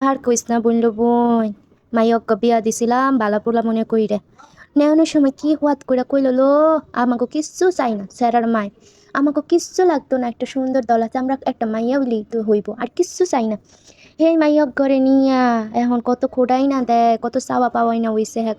আর কইস না বলল বোন মাইয়ক্কা বিয়া দিছিলাম বালাপোলা মনে কইরে নেওয়ানোর সময় কি হওয়াত করে কইল লো আমাকে কিচ্ছু চাই না স্যারার মায় আমাকে কিচ্ছু লাগতো না একটা সুন্দর দল আছে আমরা একটা মাইয়া বলি তো হইব আর কিচ্ছু চাই না হে মাইয়ক ঘরে নিয়া এখন কত খোডাই না দেয় কত চাওয়া পাওয়াই না হইছে হ্যাঁ।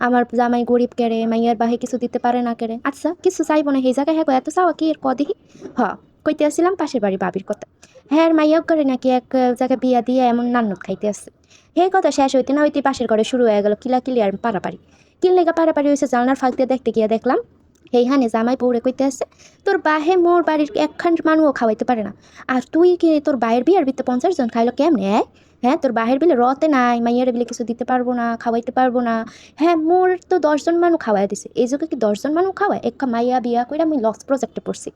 আমার জামাই গরিব কেড়ে মাইয়ার বাহে কিছু দিতে পারে না কেড়ে আচ্ছা কিছু চাইব না সেই জায়গায় হ্যাঁ এত চাওয়া কি এর কদিহি হ কইতে আসছিলাম পাশের বাড়ি বাবির কথা। হ্যাঁ মাইয়ক ঘরে নাকি এক জায়গায় বিয়া দিয়ে এমন নান্নত খাইতে আসছে হে কথা শেষ হইতে না হইতে পাশের ঘরে শুরু হয়ে গেল কিলা কিলি আর পারাপারি। কিল লেগা পারাপারি হয়েছে জানলার ফাঁক দিয়ে দেখতে গিয়ে দেখলাম এইখানে জামাই পৌড়ে কইতে আসছে তোর বাহে মোর বাড়ির একখান মানুষও খাওয়াইতে পারে না। আর তুই কি তোর বাইরের বিয়ার বিতে পঞ্চাশ জন খাইলো কেমনে হ্যাঁ হ্যাঁ তোর বাহের বিলে রতে নাই, মাইয়ার বিলে কিছু দিতে পারব না, খাওয়াইতে পারব না। হ্যাঁ মোর তো দশজন মানুষ খাওয়াই দিছে। এই যুগে কি দশজন মানুষ খাওয়ায়? একটা মাইয়া বিয়া করে আমি লস প্রজেক্টে পড়ছি।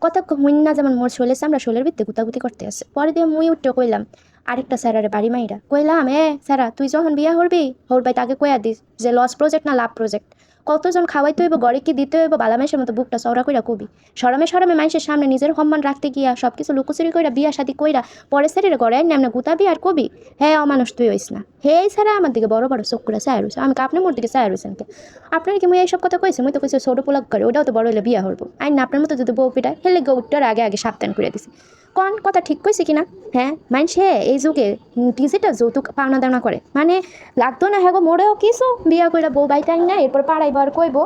কত হইন না যেমন মোর শোলে আমরা শোলের ভিত্তি গুতাগুতি করতে আসে পরে দিয়ে মুই উঠতে কইলাম, আরেকটা স্যারের বাড়ি মাইরা। কইলাম, এ, স্যারা, তুই যখন বিয়া হরবি হরবাই তাকে কয়া দিস যে লস প্রজেক্ট না লাভ প্রজেক্ট কতজন খাওয়াইতে হইব, গড়ে কি দিতে হইব, বালামেশের মতো বুকটা চওড়া কইরা কবি। সরমে সরমে মানুষের সামনে নিজের সম্মান রাখতে গিয়া সব কিছু লুকোচুরি কইরা, বিয়া শাদি কইরা, পরে স্যারের গড়ে নাম না গুতাবি আর কবি। হ্যাঁ অমানুষ, তুই হইস না। হে স্যারা আমার দিকে বড় বড় চোখ করে চায় আমি আপনি মোর দিকে চায় রয়েছেন কে? আপনার কি মুই এইসব কথা কইছি? মুই তো কইছি ছোট পোলাক করে ওটাও তো বড় হলে বিয়া হরবো আইন না, আপনার মতো যদি বউ পিটায়, হেলে গৌটার আগে আগে সাবধান করে দিছি। কোন কথা ঠিক কইছি কিনা? হ্যাঁ মানুষে এই যুগে ডিজিটাল যৌতুক পাওনা দাওনা করে। মানে লাগতো না হ্যাঁ গো মোড়েও কিছু। বিয়া কইরা বউ বাইতে আইন না, এরপর পাড়াই বার কইবো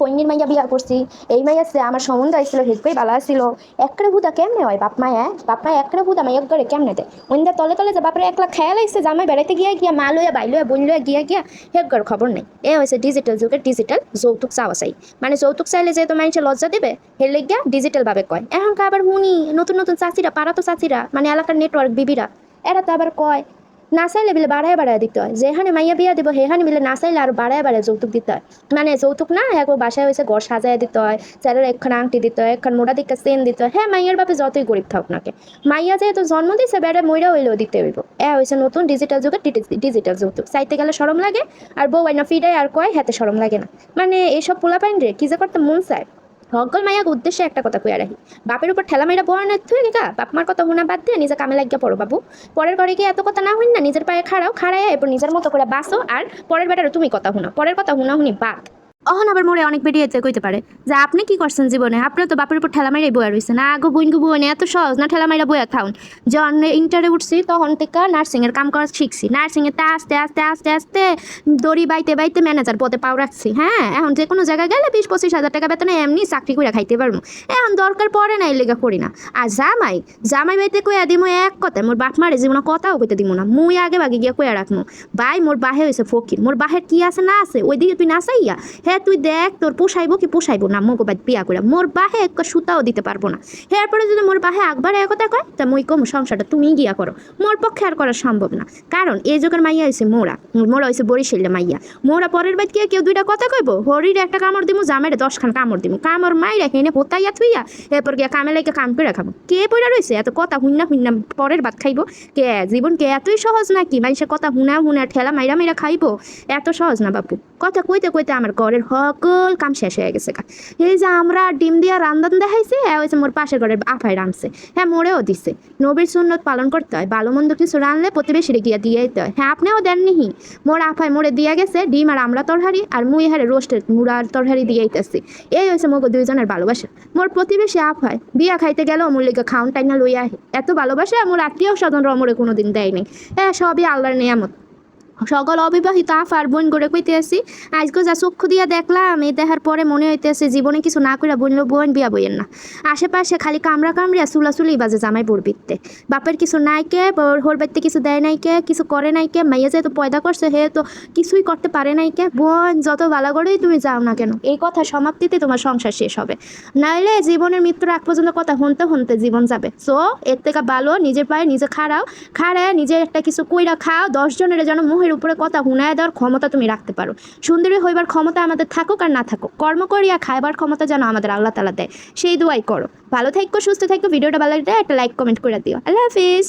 ফৈনির মাইয়া বিয়া করছি। এই মাইয়া সে আমার সম্বন্ধ আইছিল হেকই বালা ছিল একরে ভূতা কেমনে হয় বাপ মায়া বাপ মায়া একরে ভূতা মাইয়া করে কেমনে দেয়? ওইন্দা তলে তলে যে বাপরে একলা খেয়াল আইসে জামাই বেড়াইতে গিয়া গিয়া, মা লইয়া বাই লইয়া, বোন লইয়া গিয়া গিয়া হেকর খবর নেই। এ হয়েছে ডিজিটাল যুগের ডিজিটাল যৌতুক চাওয়া চাই। মানে যৌতুক চাইলে যেহেতু মানুষের লজ্জা দিবে হেলে গিয়া ডিজিটাল ভাবে কয়। এখনকার আবার হুনি নতুন নতুন চাচিরা পাড়া তো চাচিরা মানে এলাকার নেটওয়ার্ক বিবিরা, এরা তো আবার কয় না চাইলে বিলে বাড়ায় বাড়ায় দিতে হয়। যেখানে মাইয়া বিয়া দিব সেখানে মিলে না চাইলে আর বাড়ায় বাড়ায় যৌতুক দিতে হয়। মানে যৌতুক না একবার বাসায় হয়েছে ঘর সাজায় দিতে হয় ছেলের একখান আংটি দিতে হয়, একখান মোটা দিকটা চেন দিতে হয়। হ্যাঁ মাইয়ার বাপে যতই গরিব থাকুক নাকে। মাইয়া যেহেতু জন্ম দিছে বেড়ে মইরা হইলেও দিতে হইব। এ হয়েছে নতুন ডিজিটাল যুগের ডিজিটাল যৌতুক। চাইতে গেলে সরম লাগে আর বউ আইনা ফিডায় আর কয় হাতে সরম লাগে না। মানে এইসব পোলাপাইন রে কি যে করতে মন চায়। হকল মাইয়া উদ্দেশ্যে একটা কথা কইয়া রাখি। বাপের উপর ঠেলা মাইরা বড় না থুয়ে গেকা বাপ মার কথা হুনা বাদ দিয়ে নিজের কামে লাগিয়া পড়ো বাবু। পরের ঘরে গিয়ে এত কথা না হইন না, নিজের পায়ে খাড়াও, খাড়াইয়া এরপর নিজের মতো করে বাসো আর পরের বেটারও তুমি কথা হুনা পরের কথা হুনা হুনি বাদ। অহন আবার মোরে অনেক বেরিয়েছে কইতে পারে। যে আপনি কি করছেন জীবনে? আপনি তো বাপের উপর ঠেলা মাইরাই বয়া রয়েছেন আগো বইন গো বইনে এত সহজ। না ঠেলা মাইরা বয়া খাউন যখন ইন্টারে উঠছি, তখন থেকে নার্সিং এর কাম করা শিখছি। নার্সিং এ তে আস্তে আস্তে আস্তে আস্তে দড়ি বাইতে বাইতে ম্যানেজার পদে পাও রাখছি। হ্যাঁ এখন যে কোনো জায়গায় গেলে বিশ, পঁচিশ হাজার টাকা বেতনে এমনি চাকরি করে খাইতে পারব। এখন দরকার পড়ে না এই লেগা করি না। আর জামাই জামাই বাইতে কইয়া দিমু এক কথা মোর বাপ মারে জীবনে কথাও কইতে দিমু না। মুই আগে বাগে গিয়া কইয়া রাখমু, ভাই, মোর বাহে হয়েছে ফকির। মোর বাহের কি আছে না আছে ওই দিকে তুই না চাইয়া হ্যাঁ তুই দেখ, তোর পোষাইবো কি পোষাইবো না মগো বাদ বিয়া করে মোর বাহে এক সুতাও দিতে পারব না। এরপরে যদি মোর বাহে একবার এক কথা কয়, তা মুই কম, সংসারটা তুমি গিয়া করো। মোর পক্ষে আর করা সম্ভব না। কারণ এই যুগের মাইয়া হয়েছে মোরা। মোরা হয়েছে বরিশালে মাইয়া। মোরা পরের বাদ গিয়ে কেউ দুইটা কথা কইবো? হরির একটা কামড় দিমু, জামেরে দশখান কামড় দিমু। কামড় মাইরা হেনে হোতাইয়া থুইয়া এরপর গিয়া কামে লাইকে কাম করে খাব। কে পড়া রয়েছে এত কথা হুন্না হুন্না পরের ভাত খাইবো? কে? জীবন কে এতই সহজ নাকি? মানুষের কথা হুনা হুনা ঠেলা মাইরা মাইরা খাইবো? এত সহজ না বাপু। কথা কইতে কইতে আমার ঘরের সকল কাম শেষ হয়ে গেছে গা। এই যে আমরা ডিম দিয়া রান্ধন দেখাইছে হ্যাঁ হয়েছে মোর পাশের ঘরের আফাই রাঁধছে। হ্যাঁ মোড়েও দিছে। নবীর সুন্নত পালন করতে হয়, ভালো মন্দ কিছু রানলে প্রতিবেশীরে গিয়া দিয়ে দিতে হয়। হ্যাঁ আপনিও দেননিহি মোর আফাই মোড়ে দিয়া গেছে, ডিম আর আমরা তরহারি, আর মুই হারে রোস্টের মুড়ার তরহারি দিয়ে আইতেছি এই হয়েছে মোগো দুইজনের ভালোবাসা। মোর প্রতিবেশী আফাই, বিয়া খাইতে গেলেও মোর লিগে খাউন টাইনা লইয়া আহে। এত ভালোবাসা মোর আত্মীয় স্বজনরা মোরে কোনোদিন দেয়নি হ্যাঁ সবই আল্লাহর নিয়ামত। সকল অবিবাহিত আফার বোন করে কইতে আসি আজকে যা চক্ষু দিয়া দেখলাম, এই দেখার পরে মনে হইতেছে জীবনে কিছু না করে বলল বোন বিয়া বইয়ের না। আশেপাশে খালি কামড়া কামড়িয়া চুলাচুলি বাজে জামাই পড়বিতে বাপের কিছু নাই কে হোর বাড়িতে কিছু দেয় নাই কে, কিছু করে নাই কে, মাইয়া যেহেতু পয়দা করছে হে তো কিছুই করতে পারে নাই কে। বোন, যত ভালো করেই তুমি যাও না কেন, এই কথা সমাপ্তিতে তোমার সংসার শেষ হবে। নাইলে জীবনের মৃত্যুর আগ পর্যন্ত কথা শুনতে শুনতে জীবন যাবে। সো, এর থেকে ভালো, নিজের পায়ে নিজে খাড়াও খাড়ায় নিজে একটা কিছু কইরা খাও, দশ জনের যেন মুহের উপরে কথা হুনায় দেওয়ার ক্ষমতা তুমি রাখতে পারো। সুন্দরী হইবার ক্ষমতা আমাদের থাকুক আর না থাকুক। কর্ম করিয়া খাইবার ক্ষমতা যেন আমাদের আল্লাহ তালা দেয়। সেই দোয়াই করো। ভালো থাকো সুস্থ থাকো ভিডিওটা ভালো লাগলে একটা লাইক কমেন্ট করে দিও। আল্লাহ হাফিজ।